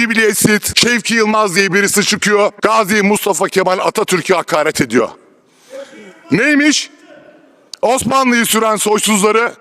cibiliyetsiz Şevki Yılmaz diye birisi çıkıyor. Gazi Mustafa Kemal Atatürk'ü hakaret ediyor. Neymiş? Osmanlı'yı süren soysuzları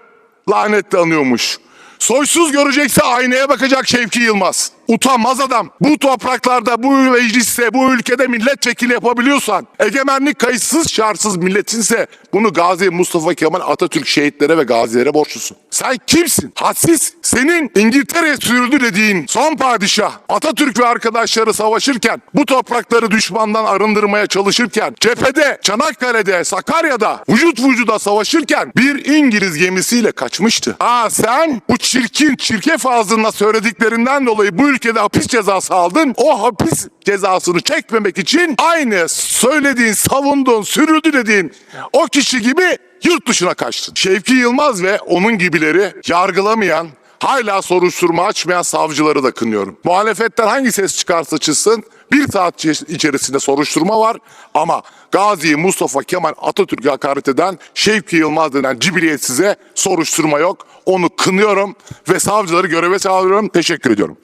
lanetle anıyormuş. Soysuz görecekse aynaya bakacak Şevki Yılmaz. Utanmaz adam. Bu topraklarda, bu mecliste, bu ülkede milletvekili yapabiliyorsan, egemenlik kayıtsız şartsız milletinse bunu Gazi Mustafa Kemal Atatürk şehitlere ve gazilere borçlusun. Sen kimsin? Hadsiz. Senin İngiltere'ye sürüldü dediğin son padişah Atatürk ve arkadaşları savaşırken, bu toprakları düşmandan arındırmaya çalışırken, cephede, Çanakkale'de, Sakarya'da vücut vücuda savaşırken bir İngiliz gemisiyle kaçmıştı. Aa sen bu çirkin, çirkef ağzınla söylediklerinden dolayı bu ülkede hapis cezası aldın. O hapis cezasını çekmemek için aynı söylediğin, savunduğun, sürüldü dediğin o kişi gibi yurt dışına kaçtın. Şevki Yılmaz ve onun gibileri yargılamayan, hala soruşturma açmayan savcıları da kınıyorum. Muhalefetten hangi ses çıkarsa çıksın bir saat içerisinde soruşturma var ama Gazi Mustafa Kemal Atatürk'e hakaret eden Şevki Yılmaz denen cibiliyetsize soruşturma yok. Onu kınıyorum ve savcıları göreve çağırıyorum. Teşekkür ediyorum.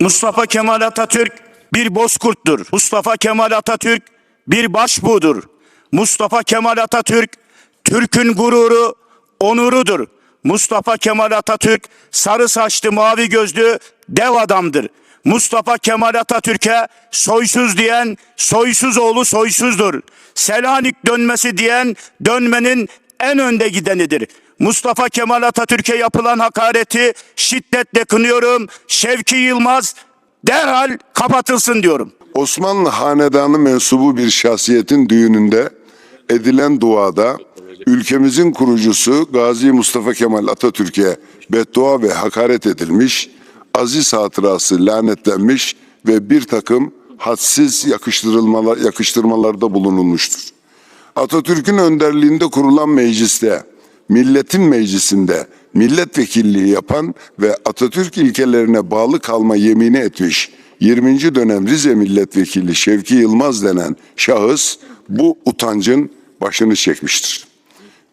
Mustafa Kemal Atatürk bir bozkurttur. Mustafa Kemal Atatürk bir başbuğdur. Mustafa Kemal Atatürk Türk'ün gururu, onurudur. Mustafa Kemal Atatürk sarı saçlı mavi gözlü dev adamdır. Mustafa Kemal Atatürk'e soysuz diyen soysuz oğlu soysuzdur. Selanik dönmesi diyen dönmenin en önde gidenidir. Mustafa Kemal Atatürk'e yapılan hakareti şiddetle kınıyorum. Şevki Yılmaz derhal kapatılsın diyorum. Osmanlı hanedanı mensubu bir şahsiyetin düğününde edilen duada ülkemizin kurucusu Gazi Mustafa Kemal Atatürk'e beddua ve hakaret edilmiş, aziz hatırası lanetlenmiş ve bir takım hadsiz yakıştırılmalar, yakıştırmalarda bulunulmuştur. Atatürk'ün önderliğinde kurulan mecliste, milletin meclisinde milletvekilliği yapan ve Atatürk ilkelerine bağlı kalma yemini etmiş 20. dönem Rize milletvekili Şevki Yılmaz denen şahıs bu utancın başını çekmiştir.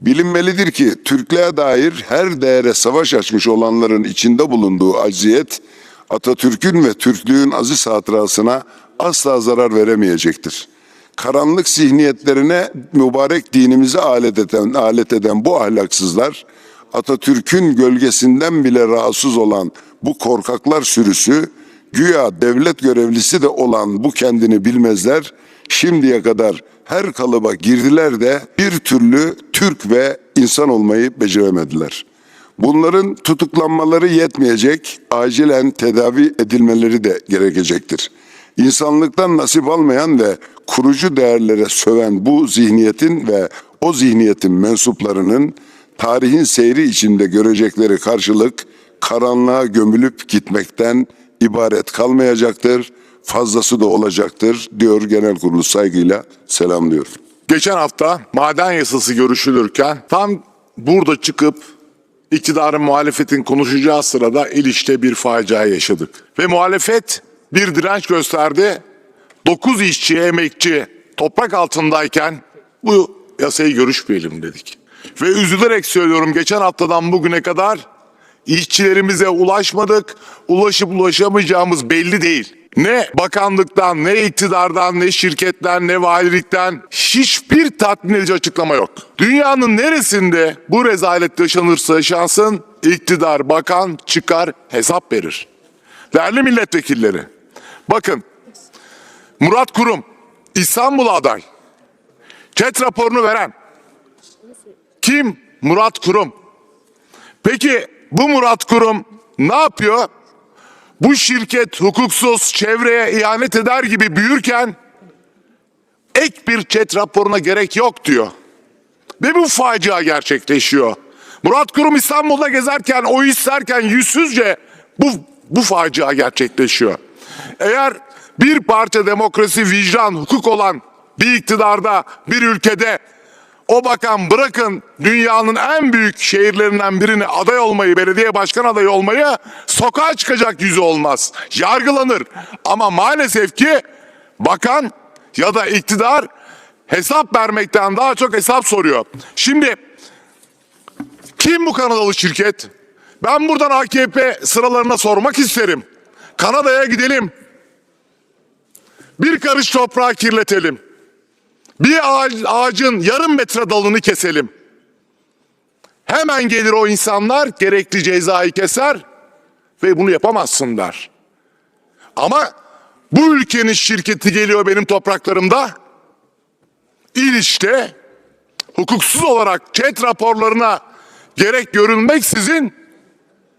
Bilinmelidir ki Türklüğe dair her değere savaş açmış olanların içinde bulunduğu acziyet Atatürk'ün ve Türklüğün aziz hatırasına asla zarar veremeyecektir. Karanlık zihniyetlerine mübarek dinimizi alet eden, alet eden bu ahlaksızlar Atatürk'ün gölgesinden bile rahatsız olan bu korkaklar sürüsü güya devlet görevlisi de olan bu kendini bilmezler şimdiye kadar her kalıba girdiler de bir türlü Türk ve insan olmayı beceremediler. Bunların tutuklanmaları yetmeyecek, acilen tedavi edilmeleri de gerekecektir. İnsanlıktan nasip almayan ve kurucu değerlere söven bu zihniyetin ve o zihniyetin mensuplarının tarihin seyri içinde görecekleri karşılık karanlığa gömülüp gitmekten ibaret kalmayacaktır. Fazlası da olacaktır diyor genel kurulu saygıyla selamlıyorum. Geçen hafta maden yasası görüşülürken tam burada çıkıp iktidarın muhalefetin konuşacağı sırada İliş'te bir facia yaşadık. Ve muhalefet bir direnç gösterdi. 9 işçi, emekçi toprak altındayken bu yasayı görüşmeyelim dedik. Ve üzülerek söylüyorum geçen haftadan bugüne kadar işçilerimize ulaşmadık. Ulaşıp ulaşamayacağımız belli değil. Ne bakanlıktan, ne iktidardan, ne şirketten, ne valilikten hiçbir tatmin edici açıklama yok. Dünyanın neresinde bu rezalet yaşanırsa yaşansın iktidar, bakan çıkar hesap verir. Değerli milletvekilleri, bakın Murat Kurum İstanbul aday. Çet raporunu veren kim? Murat Kurum. Peki bu Murat Kurum ne yapıyor? Bu şirket hukuksuz çevreye ihanet eder gibi büyürken ek bir çet raporuna gerek yok diyor. Ve bu facia gerçekleşiyor. Murat Kurum İstanbul'da gezerken, o isterken yüzsüzce bu, bu facia gerçekleşiyor. Eğer bir parça demokrasi, vicdan, hukuk olan bir iktidarda, bir ülkede o bakan bırakın dünyanın en büyük şehirlerinden birine aday olmayı, belediye başkan adayı olmayı sokağa çıkacak yüzü olmaz. Yargılanır. Ama maalesef ki bakan ya da iktidar hesap vermekten daha çok hesap soruyor. Şimdi kim bu Kanadalı şirket? Ben buradan AKP sıralarına sormak isterim. Kanada'ya gidelim. Bir karış toprağı kirletelim. Bir ağacın yarım metre dalını keselim. Hemen gelir o insanlar gerekli cezayı keser ve bunu yapamazsınlar. Ama bu ülkenin şirketi geliyor benim topraklarımda. İliç'te hukuksuz olarak chat raporlarına gerek görünmeksizin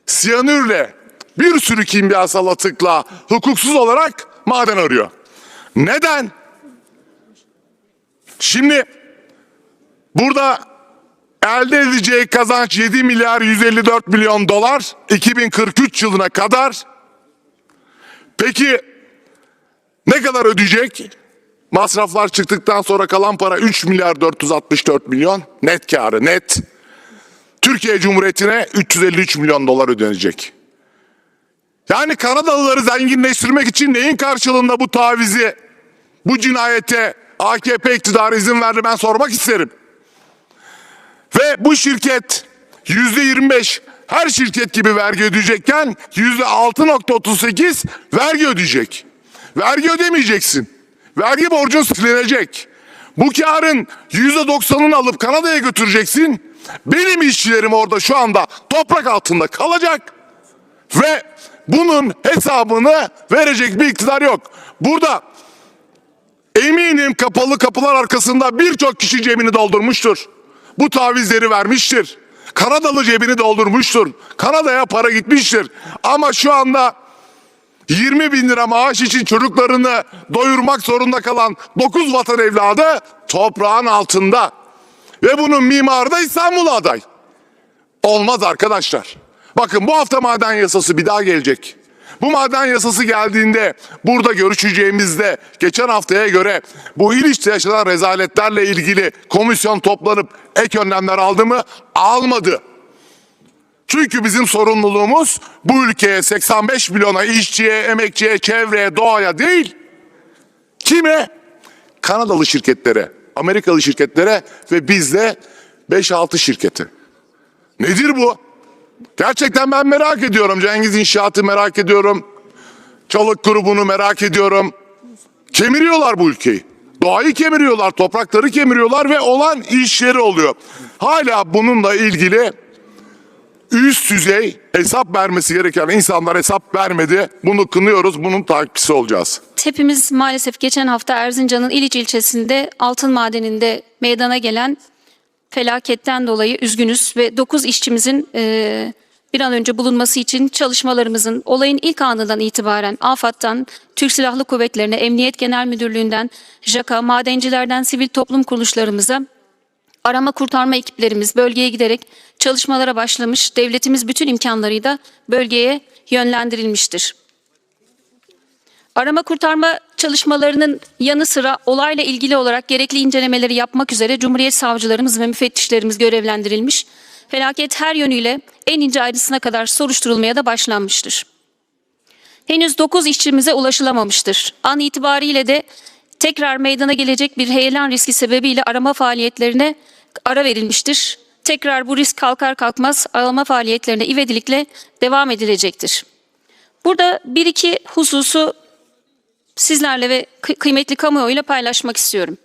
siyanürle bir sürü kimyasal atıkla hukuksuz olarak maden arıyor. Neden? Şimdi burada elde edeceği kazanç 7 milyar 154 milyon dolar 2043 yılına kadar. Peki ne kadar ödeyecek? Masraflar çıktıktan sonra kalan para 3 milyar 464 milyon net karı net. Türkiye Cumhuriyeti'ne 353 milyon dolar ödenecek. Yani Kanadalıları zenginleştirmek için neyin karşılığında bu tavizi, bu cinayete AKP iktidarı izin verdi ben sormak isterim. Ve bu şirket yüzde 25 her şirket gibi vergi ödeyecekken yüzde 6.38 vergi ödeyecek. Vergi ödemeyeceksin. Vergi borcun silinecek. Bu karın yüzde 90'ını alıp Kanada'ya götüreceksin. Benim işçilerim orada şu anda toprak altında kalacak. Ve bunun hesabını verecek bir iktidar yok. Burada eminim kapalı kapılar arkasında birçok kişi cebini doldurmuştur. Bu tavizleri vermiştir. Kanadalı cebini doldurmuştur. Kanada'ya para gitmiştir. Ama şu anda 20 bin lira maaş için çocuklarını doyurmak zorunda kalan 9 vatan evladı toprağın altında. Ve bunun mimarı da İstanbul aday. Olmaz arkadaşlar. Bakın bu hafta maden yasası bir daha gelecek. Bu maden yasası geldiğinde burada görüşeceğimizde geçen haftaya göre bu İliç'te yaşanan rezaletlerle ilgili komisyon toplanıp ek önlemler aldı mı? Almadı. Çünkü bizim sorumluluğumuz bu ülkeye 85 milyona işçiye, emekçiye, çevreye, doğaya değil. Kime? Kanadalı şirketlere, Amerikalı şirketlere ve bizde 5-6 şirketi. Nedir bu? Gerçekten ben merak ediyorum. Cengiz İnşaat'ı merak ediyorum. Çalık grubunu merak ediyorum. Kemiriyorlar bu ülkeyi. Doğayı kemiriyorlar, toprakları kemiriyorlar ve olan işleri oluyor. Hala bununla ilgili üst düzey hesap vermesi gereken insanlar hesap vermedi. Bunu kınıyoruz, bunun takipçisi olacağız. Hepimiz maalesef geçen hafta Erzincan'ın İliç ilçesinde altın madeninde meydana gelen felaketten dolayı üzgünüz ve 9 işçimizin e, bir an önce bulunması için çalışmalarımızın olayın ilk anından itibaren AFAD'dan, Türk Silahlı Kuvvetleri'ne, Emniyet Genel Müdürlüğü'nden, JAK'a, madencilerden sivil toplum kuruluşlarımıza arama kurtarma ekiplerimiz bölgeye giderek çalışmalara başlamış, devletimiz bütün imkanlarıyla bölgeye yönlendirilmiştir. Arama kurtarma çalışmalarının yanı sıra olayla ilgili olarak gerekli incelemeleri yapmak üzere Cumhuriyet savcılarımız ve müfettişlerimiz görevlendirilmiş. Felaket her yönüyle en ince ayrıntısına kadar soruşturulmaya da başlanmıştır. Henüz 9 işçimize ulaşılamamıştır. An itibariyle de tekrar meydana gelecek bir heyelan riski sebebiyle arama faaliyetlerine ara verilmiştir. Tekrar bu risk kalkar kalkmaz arama faaliyetlerine ivedilikle devam edilecektir. Burada bir iki hususu sizlerle ve kı- kıymetli kamuoyuyla paylaşmak istiyorum.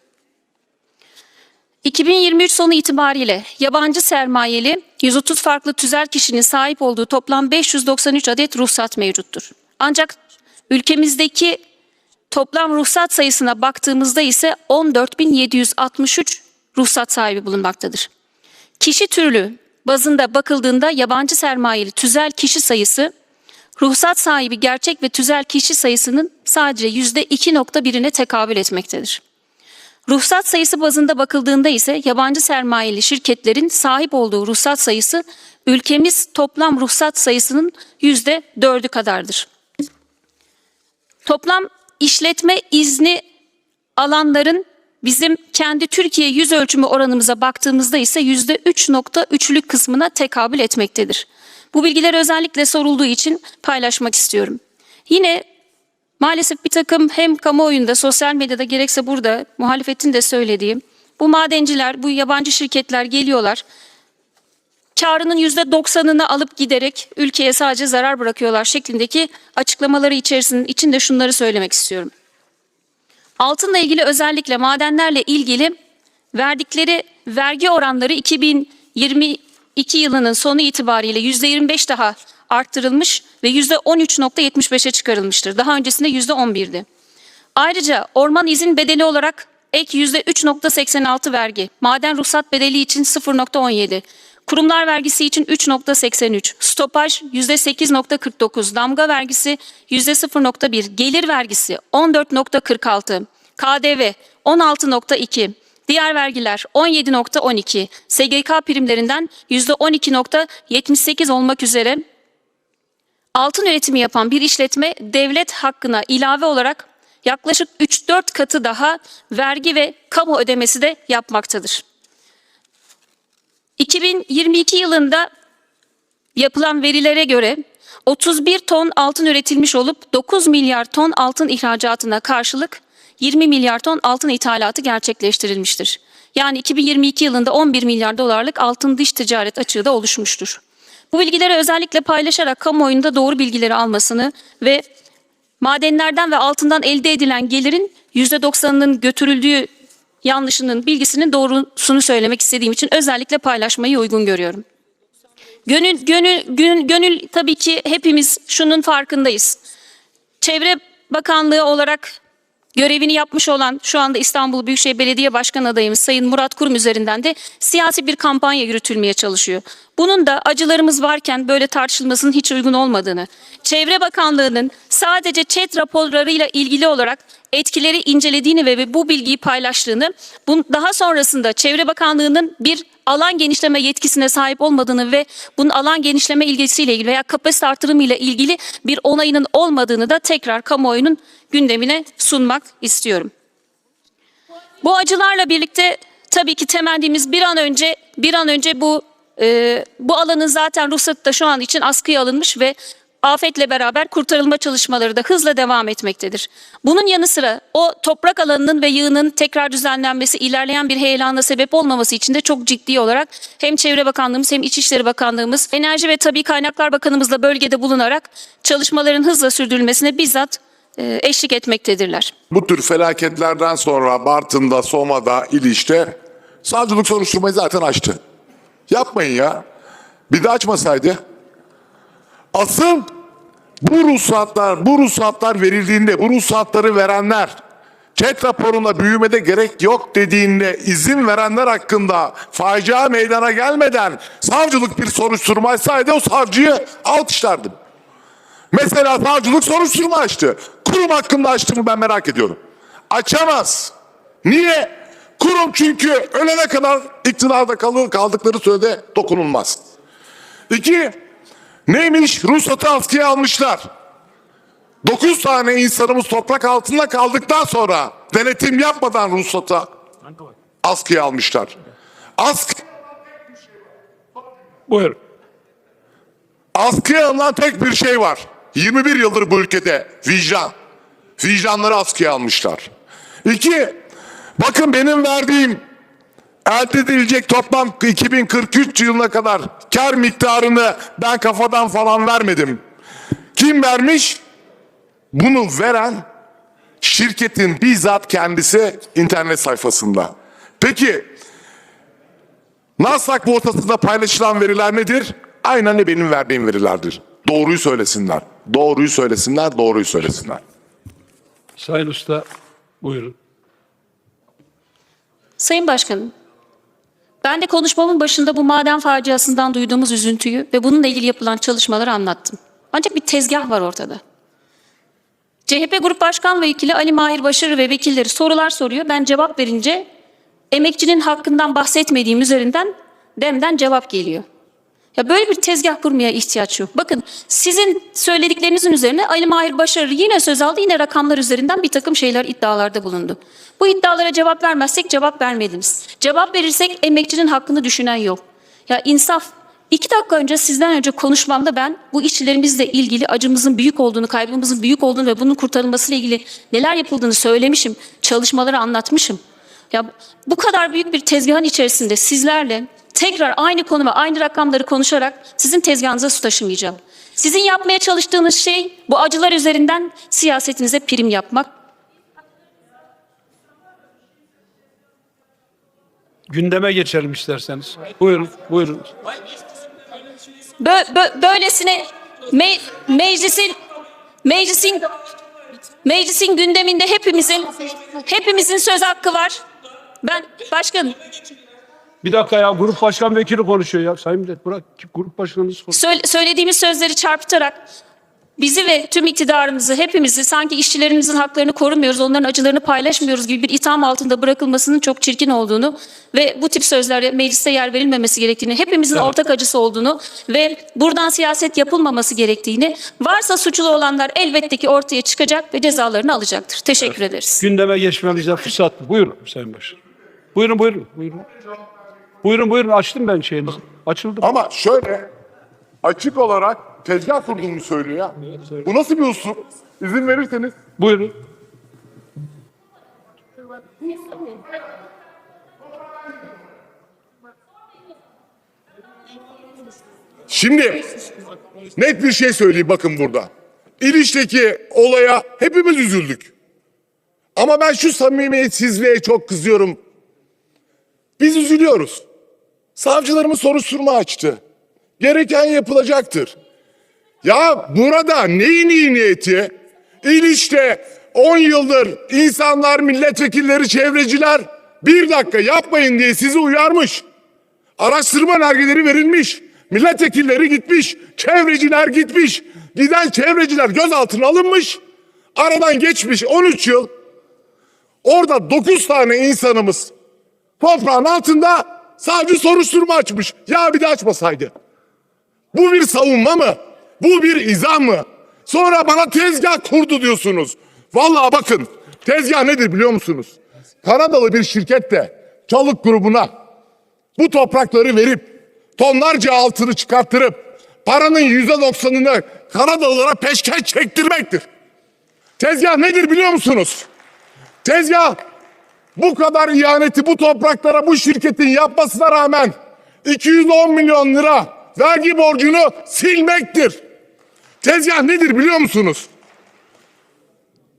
2023 sonu itibariyle yabancı sermayeli 130 farklı tüzel kişinin sahip olduğu toplam 593 adet ruhsat mevcuttur. Ancak ülkemizdeki toplam ruhsat sayısına baktığımızda ise 14.763 ruhsat sahibi bulunmaktadır. Kişi türlü bazında bakıldığında yabancı sermayeli tüzel kişi sayısı ruhsat sahibi gerçek ve tüzel kişi sayısının sadece %2.1'ine tekabül etmektedir. Ruhsat sayısı bazında bakıldığında ise yabancı sermayeli şirketlerin sahip olduğu ruhsat sayısı ülkemiz toplam ruhsat sayısının %4'ü kadardır. Toplam işletme izni alanların bizim kendi Türkiye yüz ölçümü oranımıza baktığımızda ise yüzde 3.3'lük kısmına tekabül etmektedir. Bu bilgiler özellikle sorulduğu için paylaşmak istiyorum. Yine maalesef bir takım hem kamuoyunda, sosyal medyada gerekse burada muhalefetin de söylediği bu madenciler, bu yabancı şirketler geliyorlar. karının %90'ını alıp giderek ülkeye sadece zarar bırakıyorlar şeklindeki açıklamaları içerisinin içinde şunları söylemek istiyorum. Altınla ilgili özellikle madenlerle ilgili verdikleri vergi oranları 2022 yılının sonu itibariyle %25 daha arttırılmış ve %13.75'e çıkarılmıştır. Daha öncesinde %11'di. Ayrıca orman izin bedeli olarak ek %3.86 vergi, maden ruhsat bedeli için 0.17, kurumlar vergisi için 3.83, stopaj %8.49, damga vergisi %0.1, gelir vergisi 14.46, KDV 16.2, diğer vergiler 17.12, SGK primlerinden %12.78 olmak üzere altın üretimi yapan bir işletme devlet hakkına ilave olarak yaklaşık 3-4 katı daha vergi ve kamu ödemesi de yapmaktadır. 2022 yılında yapılan verilere göre 31 ton altın üretilmiş olup 9 milyar ton altın ihracatına karşılık 20 milyar ton altın ithalatı gerçekleştirilmiştir. Yani 2022 yılında 11 milyar dolarlık altın dış ticaret açığı da oluşmuştur. Bu bilgileri özellikle paylaşarak kamuoyunda doğru bilgileri almasını ve madenlerden ve altından elde edilen gelirin %90'ının götürüldüğü yanlışının bilgisinin doğrusunu söylemek istediğim için özellikle paylaşmayı uygun görüyorum. Gönül, gönül, gönül, gönül tabii ki hepimiz şunun farkındayız. Çevre Bakanlığı olarak görevini yapmış olan şu anda İstanbul Büyükşehir Belediye Başkan adayımız Sayın Murat Kurum üzerinden de siyasi bir kampanya yürütülmeye çalışıyor. Bunun da acılarımız varken böyle tartışılmasının hiç uygun olmadığını, Çevre Bakanlığı'nın sadece chat raporlarıyla ilgili olarak etkileri incelediğini ve bu bilgiyi paylaştığını, daha sonrasında Çevre Bakanlığı'nın bir alan genişleme yetkisine sahip olmadığını ve bunun alan genişleme ilgisiyle ilgili veya kapasite artırımıyla ilgili bir onayının olmadığını da tekrar kamuoyunun gündemine sunmak istiyorum. Bu acılarla birlikte tabii ki temennimiz bir an önce bir an önce bu e, bu alanın zaten ruhsatı da şu an için askıya alınmış ve afetle beraber kurtarılma çalışmaları da hızla devam etmektedir. Bunun yanı sıra o toprak alanının ve yığının tekrar düzenlenmesi ilerleyen bir heyelana sebep olmaması için de çok ciddi olarak hem Çevre Bakanlığımız hem İçişleri Bakanlığımız, Enerji ve Tabii Kaynaklar Bakanımızla bölgede bulunarak çalışmaların hızla sürdürülmesine bizzat e, eşlik etmektedirler. Bu tür felaketlerden sonra Bartın'da, Soma'da, İliş'te savcılık soruşturmayı zaten açtı. Yapmayın ya. Bir de açmasaydı. Asıl bu ruhsatlar, bu ruhsatlar verildiğinde, bu ruhsatları verenler, chat raporunda büyümede gerek yok dediğinde izin verenler hakkında facia meydana gelmeden savcılık bir soruşturma açsaydı o savcıyı alkışlardım. Mesela savcılık soruşturma açtı. Kurum hakkında açtı mı ben merak ediyorum. Açamaz. Niye? Kurum çünkü ölene kadar iktidarda kalır, kaldıkları sürede dokunulmaz. İki, neymiş? Ruhsatı askıya almışlar. Dokuz tane insanımız toprak altında kaldıktan sonra denetim yapmadan ruhsatı askıya almışlar. Ask, Buyur. Askıya alınan tek bir şey var. 21 yıldır bu ülkede vicdan. Vicdanları askıya almışlar. İki, bakın benim verdiğim elde edilecek toplam 2043 yılına kadar kar miktarını ben kafadan falan vermedim. Kim vermiş? Bunu veren şirketin bizzat kendisi internet sayfasında. Peki Nasdaq borsasında paylaşılan veriler nedir? Aynen de benim verdiğim verilerdir. Doğruyu söylesinler. Doğruyu söylesinler, doğruyu söylesinler. Sayın Usta buyurun. Sayın Başkanım, ben de konuşmamın başında bu maden faciasından duyduğumuz üzüntüyü ve bununla ilgili yapılan çalışmaları anlattım. Ancak bir tezgah var ortada. CHP Grup Başkan Vekili Ali Mahir Başarı ve vekilleri sorular soruyor. Ben cevap verince emekçinin hakkından bahsetmediğim üzerinden demden cevap geliyor. Ya böyle bir tezgah kurmaya ihtiyaç yok. Bakın sizin söylediklerinizin üzerine Ali Mahir Başarı yine söz aldı. Yine rakamlar üzerinden bir takım şeyler iddialarda bulundu. Bu iddialara cevap vermezsek cevap vermediniz. Cevap verirsek emekçinin hakkını düşünen yok. Ya insaf. İki dakika önce sizden önce konuşmamda ben bu işçilerimizle ilgili acımızın büyük olduğunu, kaybımızın büyük olduğunu ve bunun kurtarılmasıyla ilgili neler yapıldığını söylemişim. Çalışmaları anlatmışım. Ya bu kadar büyük bir tezgahın içerisinde sizlerle tekrar aynı konuma, aynı rakamları konuşarak sizin tezgahınıza su taşımayacağım. Sizin yapmaya çalıştığınız şey bu acılar üzerinden siyasetinize prim yapmak. Gündeme geçelim isterseniz. Buyurun, buyurun. Bö- bö- böylesine me- meclisin meclisin meclisin gündeminde hepimizin hepimizin söz hakkı var. Ben başkanım Bir dakika ya grup başkan vekili konuşuyor ya. Sayın Millet bırak grup başkanınız konuşuyor. Söyle- söylediğimiz sözleri çarpıtarak bizi ve tüm iktidarımızı, hepimizi sanki işçilerimizin haklarını korumuyoruz, onların acılarını paylaşmıyoruz gibi bir itham altında bırakılmasının çok çirkin olduğunu ve bu tip sözlere mecliste yer verilmemesi gerektiğini, hepimizin ortak acısı olduğunu ve buradan siyaset yapılmaması gerektiğini, varsa suçlu olanlar elbette ki ortaya çıkacak ve cezalarını alacaktır. Teşekkür ederiz. Gündeme geçmemize fırsat. Buyurun Sayın Başkan. Buyurun, buyurun, buyurun. Buyurun, buyurun. Açtım ben şeyinizi. Açıldı. Ama şöyle açık olarak tezgah kurduğunu söylüyor ya. Bu nasıl bir usul? İzin verirseniz. Buyurun. Şimdi net bir şey söyleyeyim bakın burada. İlişteki olaya hepimiz üzüldük. Ama ben şu samimiyetsizliğe çok kızıyorum. Biz üzülüyoruz. Savcılarımız soruşturma açtı. Gereken yapılacaktır. Ya burada neyin iyi niyeti? İlişte 10 yıldır insanlar, milletvekilleri, çevreciler bir dakika yapmayın diye sizi uyarmış. Araştırma nergeleri verilmiş. Milletvekilleri gitmiş. Çevreciler gitmiş. Giden çevreciler gözaltına alınmış. Aradan geçmiş 13 yıl. Orada 9 tane insanımız toprağın altında savcı soruşturma açmış. Ya bir de açmasaydı. Bu bir savunma mı? Bu bir izah mı? Sonra bana tezgah kurdu diyorsunuz. Vallahi bakın tezgah nedir biliyor musunuz? Kanadalı bir şirket de Çalık grubuna bu toprakları verip tonlarca altını çıkarttırıp paranın yüzde doksanını Kanadalılara peşkeş çektirmektir. Tezgah nedir biliyor musunuz? Tezgah bu kadar ihaneti bu topraklara bu şirketin yapmasına rağmen 210 milyon lira vergi borcunu silmektir. Tezgah nedir biliyor musunuz?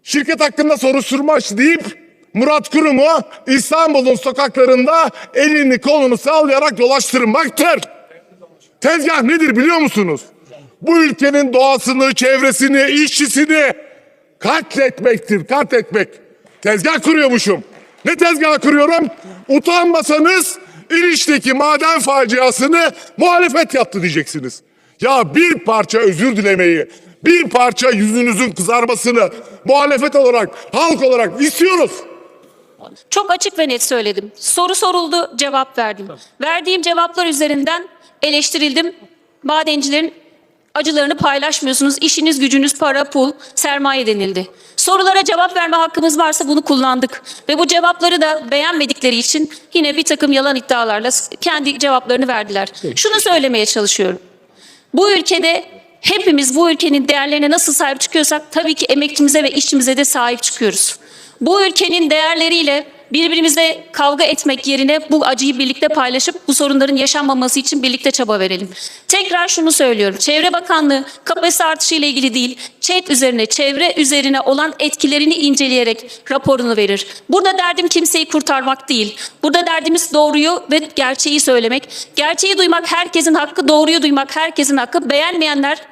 Şirket hakkında soruşturma aç deyip Murat Kurum'u İstanbul'un sokaklarında elini kolunu sallayarak dolaştırmaktır. Tezgah nedir biliyor musunuz? Bu ülkenin doğasını, çevresini, işçisini katletmektir, katletmek. Tezgah kuruyormuşum. Ne tezgah kuruyorum? Utanmasanız İliş'teki maden faciasını muhalefet yaptı diyeceksiniz. Ya bir parça özür dilemeyi, bir parça yüzünüzün kızarmasını muhalefet olarak, halk olarak istiyoruz. Çok açık ve net söyledim. Soru soruldu, cevap verdim. Verdiğim cevaplar üzerinden eleştirildim. Madencilerin acılarını paylaşmıyorsunuz. İşiniz, gücünüz, para, pul, sermaye denildi. Sorulara cevap verme hakkımız varsa bunu kullandık. Ve bu cevapları da beğenmedikleri için yine bir takım yalan iddialarla kendi cevaplarını verdiler. Şunu söylemeye çalışıyorum. Bu ülkede hepimiz bu ülkenin değerlerine nasıl sahip çıkıyorsak tabii ki emekçimize ve işçimize de sahip çıkıyoruz. Bu ülkenin değerleriyle birbirimizle kavga etmek yerine bu acıyı birlikte paylaşıp bu sorunların yaşanmaması için birlikte çaba verelim. Tekrar şunu söylüyorum. Çevre Bakanlığı kapasite artışı ile ilgili değil, ÇED üzerine, çevre üzerine olan etkilerini inceleyerek raporunu verir. Burada derdim kimseyi kurtarmak değil. Burada derdimiz doğruyu ve gerçeği söylemek. Gerçeği duymak herkesin hakkı, doğruyu duymak herkesin hakkı. Beğenmeyenler